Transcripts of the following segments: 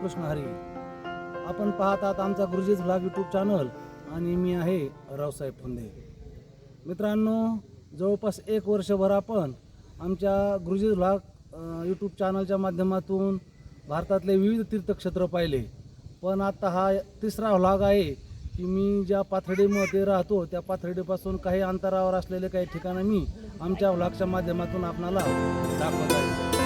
रामकृष्ण हरी. आपण पाहत आहात आमचा गुरुजीज ब्लॉग यूट्यूब चॅनल आणि मी आहे रावसाहेब फुंदे. मित्रांनो जवळपास एक वर्षभर आपण आमच्या गुरुजीज ब्लॉग यूट्यूब चॅनलच्या माध्यमातून भारतातले विविध तीर्थक्षेत्र पाहिले. पण आता हा तिसरा व्लॉग आहे की मी ज्या पाथर्डीमध्ये राहतो त्या पाथर्डीपासून काही अंतरावर असलेले काही ठिकाणं मी आमच्या व्लॉगच्या माध्यमातून आपणाला दाखवत आहे.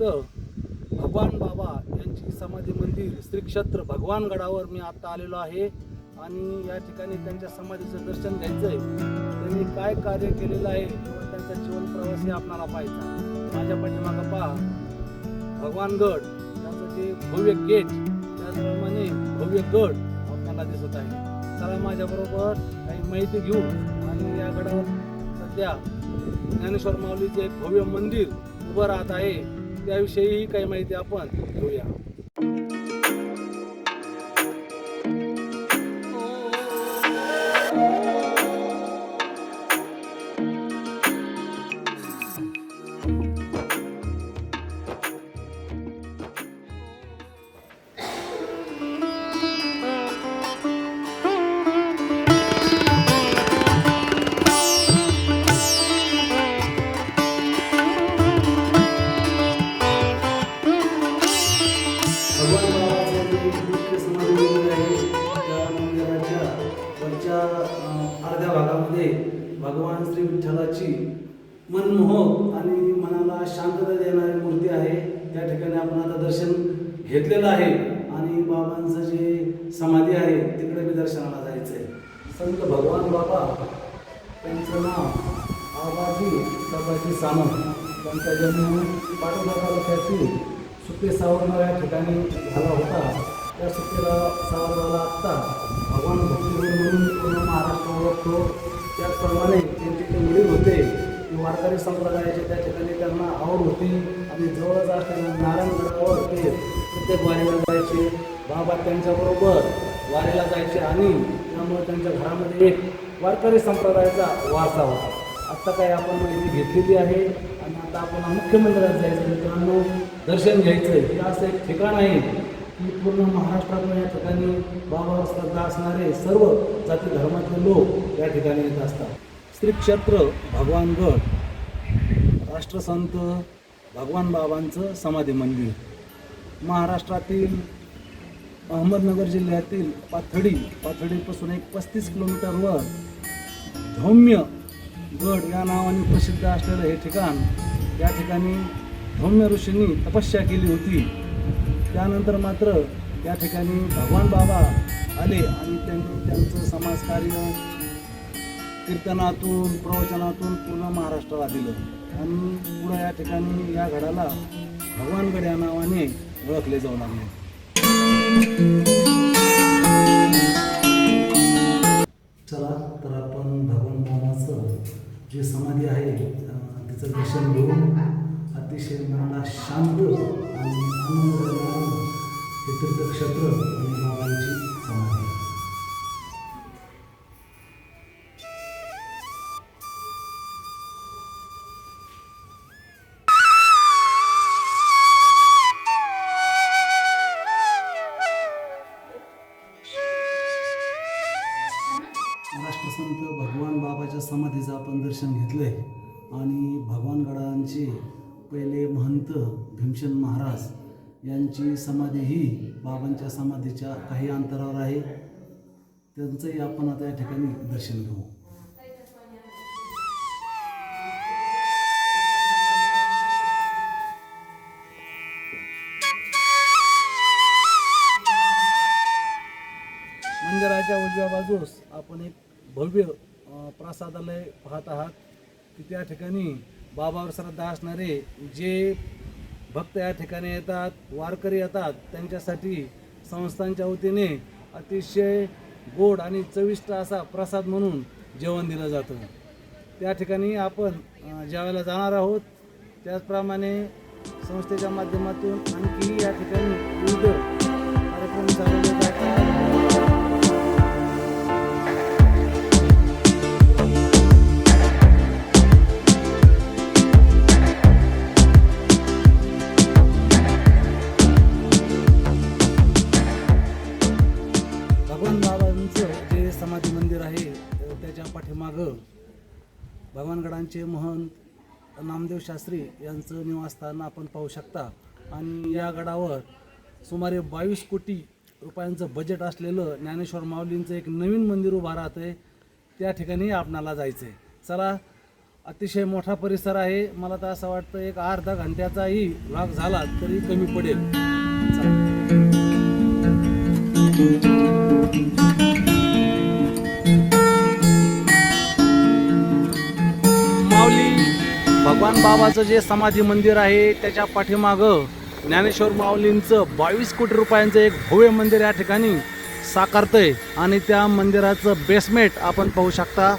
संत भगवान बाबा यांची समाधी मंदिर श्री क्षेत्र भगवान गडावर मी आता आलेलो आहे. आणि या ठिकाणी त्यांच्या समाधीचं दर्शन घ्यायचं आहे त्यांनी काय कार्य केलेलं आहे किंवा त्यांचा जीवन प्रवास हे आपणाला पाहायचा माझ्या पाठीमागं पहा. भगवानगड त्याचं जे भव्य गेट त्याचप्रमाणे भव्य गड आपल्याला दिसत आहे. चला माझ्याबरोबर काही माहिती घेऊ. आणि या गडावर सध्या ज्ञानेश्वर माऊलीचे एक भव्य मंदिर उभं राहत आहे. याविषयीही काही माहिती आपण घेऊया. देवाची मनमोहक आणि मनाला शांतता देणारी मूर्ती आहे. त्या ठिकाणी आपण आता दर्शन घेतलेलं आहे आणि बाबांचं जे समाधी आहे तिकडे बी दर्शनाला जायचं आहे संत भगवान बाबा त्यांचं नाव आबाजी सबाजी सामंत. त्यांचा जन्म पाटोदा तालुक्यातील सुके सावरगाव या ठिकाणी झाला होता. त्या सुकेला सावरगावला आत्ता भगवान भक्तीगुरु म्हणून वारकरी संप्रदायाचे त्या ठिकाणी त्यांना आवड होती. आणि जवळच असताना नारायणगडावर ते प्रत्येक वारीला जायचे. बाबा त्यांच्याबरोबर वारीला जायचे आणि त्यामुळे त्यांच्या घरामध्ये एक वारकरी संप्रदायाचा वारसा होता. आत्ता काही आपण माहिती घेतलेली आहे. आणि आता आपण मुख्य मंदिरात जायचं मित्रांनो दर्शन घ्यायचं हे असं एक ठिकाण आहे की पूर्ण महाराष्ट्रातून या ठिकाणी बाबा श्रद्धा असणारे सर्व जाती धर्मातले लोक या ठिकाणी येत असतात. श्री क्षेत्र भगवानगड राष्ट्रसंत भगवान बाबांचं समाधी मंदिर. महाराष्ट्रातील अहमदनगर जिल्ह्यातील पाथडी पाथडीपासून एक पस्तीस किलोमीटरवर धौम्य गड या नावाने प्रसिद्ध असलेलं हे ठिकाण या ठिकाणी धौम्य ऋषींनी तपस्या केली होती. त्यानंतर मात्र या ठिकाणी भगवान बाबा आले आणि त्यांनी त्यांचं समाजकार्य कीर्तनातून प्रवचनातून पूर्ण महाराष्ट्राला दिलं. आणि पुढं या ठिकाणी या गडाला भगवानगड या नावाने ओळखले जाऊ लागले. चला तर आपण भगवान बाबाचं जे समाधी आहे तिचं दर्शन घेऊन अतिशय मनाला शांत आणि आनंद हे तीर्थक्षेत्र आणि बाबांची समाधी. आपण दर्शन घेतलं आहे आणि भगवानगडांचे पहिले महंत भीमसेन महाराज यांची समाधी ही बाबांच्या समाधीच्या काही अंतरावर आहे. त्यांचंही आपण आता या ठिकाणी दर्शन घेऊ. मंदिराच्या उजव्या बाजूस आपण एक भव्य प्रासादालय पाहत आहात की त्या ठिकाणी बाबावर श्रद्धा असणारे जे भक्त या ठिकाणी येतात वारकरी येतात त्यांच्यासाठी संस्थांच्या वतीने अतिशय गोड आणि चविष्ट असा प्रसाद म्हणून जेवण दिलं जातं. त्या ठिकाणी आपण ज्यावेळेला जेवायला जाणार आहोत. त्याचप्रमाणे संस्थेच्या माध्यमातून आणखी या ठिकाणी विविध भगवान बाबांचं जे समाधी मंदिर आहे त्याच्या पाठीमागं भगवानगडांचे महंत नामदेव शास्त्री यांचं निवासस्थान आपण पाहू शकता. आणि या गडावर सुमारे बावीस कोटी रुपयांचं बजेट असलेलं ज्ञानेश्वर माऊलींचं एक नवीन मंदिर उभा राहतं आहे त्या ठिकाणी आपणाला जायचं आहे चला अतिशय मोठा परिसर आहे. मला तर असं वाटतं एक अर्धा घंट्याचाही भाग झाला तरी कमी पडेल. चला. माऊली भगवान बाबाचं जे समाधी मंदिर आहे त्याच्या पाठीमागं ज्ञानेश्वर माऊलींचं बावीस कोटी रुपयांचं एक भव्य मंदिर या ठिकाणी साकारतंय. आणि त्या मंदिराचं बेसमेंट आपण पाहू शकता.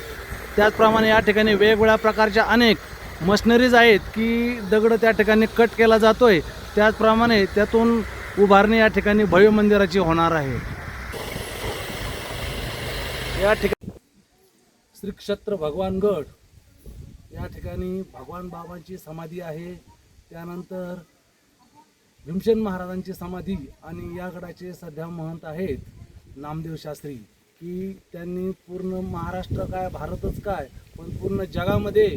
त्याचप्रमाणे या ठिकाणी वेगवेगळ्या प्रकारच्या अनेक मशनरीज आहेत की दगड त्या ठिकाणी कट केला जातोय. त्याचप्रमाणे त्यातून उभारणी या ठिकाणी भव्य मंदिराची होणार आहे. या ठिकाणी श्री क्षेत्र भगवानगड या ठिकाणी भगवान बाबांची समाधी आहे. त्यानंतर भीमसेन महाराजांची समाधी आणि या गडाचे सध्या महंत आहेत नामदेव शास्त्री की त्यांनी पूर्ण महाराष्ट्र काय भारतच काय पण पूर्ण जगामध्ये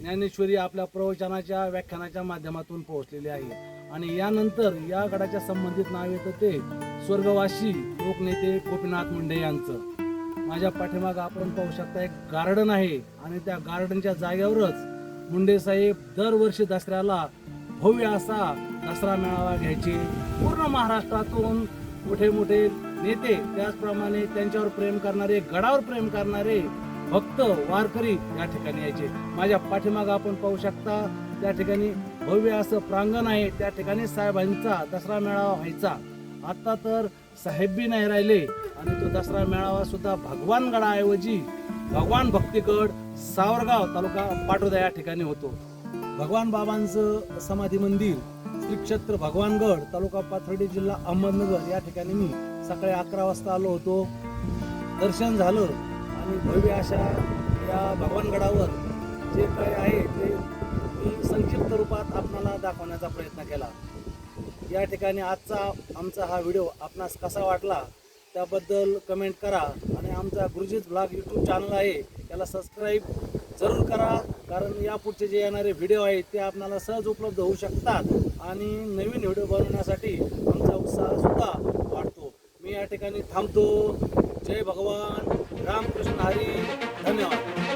ज्ञानेश्वरी आपल्या प्रवचनाच्या व्याख्यानाच्या माध्यमातून पोहोचलेली आहे आणि यानंतर या गडाच्या संबंधित नाव येतं ते स्वर्गवासी लोकनेते गोपीनाथ मुंडे यांचं. माझ्या पाठीमागं आपण पाहू शकता एक गार्डन आहे आणि त्या गार्डनच्या जागेवरच मुंडे साहेब दरवर्षी दसऱ्याला भव्य असा दसरा मेळावा घ्यायचे. पूर्ण महाराष्ट्रातून मोठे मोठे नेते त्याचप्रमाणे त्यांच्यावर प्रेम करणारे गडावर प्रेम करणारे भक्त वारकरी या ठिकाणी यायचे. माझ्या पाठीमागं आपण पाहू शकता त्या ठिकाणी भव्य असं प्रांगण आहे. त्या ठिकाणी साहेबांचा दसरा मेळावा व्हायचा. आता तर साहेब बी नाही राहिले आणि तो दसरा मेळावा सुद्धा भगवान गडाऐवजी भगवान भक्तीगड सावरगाव तालुका पाटोदा या ठिकाणी होतो. भगवान बाबांचं समाधी मंदिर श्री क्षेत्र भगवानगड तालुका पाथर्डी जिल्हा अहमदनगर या ठिकाणी मी सकाळी अकरा वाजता आलो होतो. दर्शन झालं आणि भव्य अशा या भगवानगडावर जे काही आहे ते मी संक्षिप्त रूपात आपणाला दाखवण्याचा प्रयत्न केला. या ठिकाणी आजचा आमचा हा व्हिडिओ आपणास कसा वाटला त्याबद्दल कमेंट करा. आणि आमचा गुरुजीत ब्लॉग यूट्यूब चॅनल आहे त्याला सबस्क्राईब जरूर करा. कारण या पुढचे जे येणारे व्हिडिओ आहेत ते आपणाला सहज उपलब्ध होऊ शकतात. आणि नवीन व्हिडिओ बनवण्यासाठी आमचा उत्साहसुद्धा वाढतो. मी या ठिकाणी थांबतो. जय भगवान. रामकृष्ण हरी. धन्यवाद.